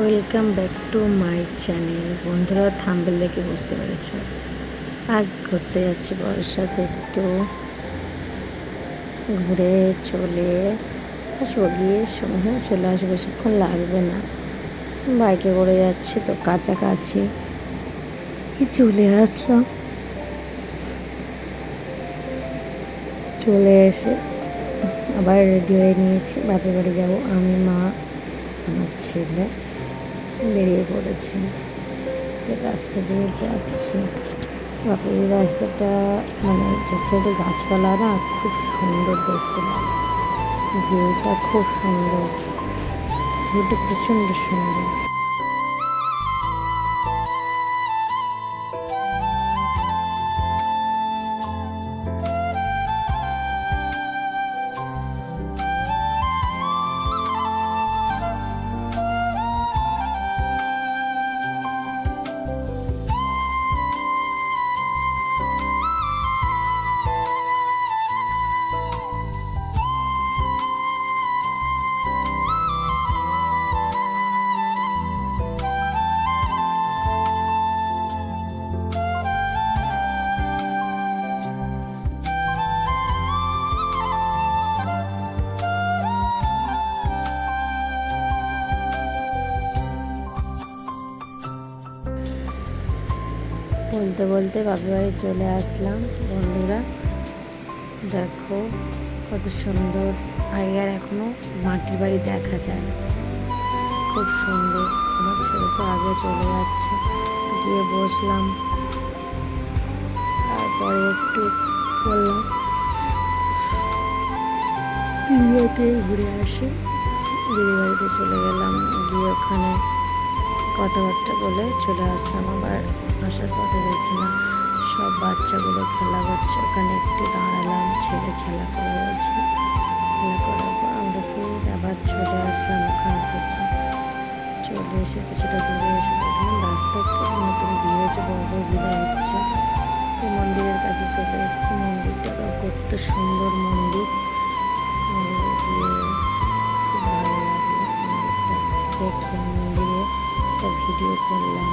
Welcome back to my channel বন্ধুরা thumbnail দেখে বুঝতে পেরেছ? আজ ঘুরতে যাচ্ছি সাথে একটু। ঘুরে চলে আসব, গিয়ে সঙ্গে চলে আসব, বেশিক্ষণ লাগবে না। বাইকে করে যাচ্ছি তো কাছাকাছি। কি চলে আসলাম? চলে এসে আবার রেডি হয়ে নিয়েছি। বাপের বাড়ি যাব, আমি, মা, আমার ছেলে। বেরিয়ে পড়েছি। রাস্তা দিয়ে যাচ্ছি। বাপের এই রাস্তাটা মানে যে সাইডে গাছপালা না খুব সুন্দর দেখতে ভিউটা খুব সুন্দর। ভিউটা প্রচণ্ড সুন্দর। বলতে বলতে বাপের বাড়ি চলে আসলাম। বন্ধুরা, দেখো কত সুন্দর। আগে আর এখনও মাটির বাড়ি দেখা যায় খুব সুন্দর। আমার ছেলে তো আগে চলে যাচ্ছে। গিয়ে বসলাম। তারপরে একটু বললাম দিদিবাড়িতে ঘুরে আসি। দিদি বাড়িতে চলে গেলাম। গিয়ে ওখানে কথাবার্তা বলে চলে আসলাম আবার। আসার পথে দেখলাম সব বাচ্চাগুলো খেলা করছে। ওখানে একটু দাঁড়ালাম, ছেলে খেলা করে আছে খেলা করার পর আমরা ফিরে আবার চলে আসলাম ওখান থেকে। চলে এসে কিছুটা দূরে এসে দেখলাম রাস্তা একটু নতুন দিয়েছে বড় বড় বিদায় হচ্ছে। তো মন্দিরের কাছে চলে এসেছি। মন্দিরটা কত সুন্দর মন্দির। মন্দিরে গিয়ে খুব ভালো লাগল। মন্দিরটা দেখে মন্দিরে একটা ভিডিও করলাম।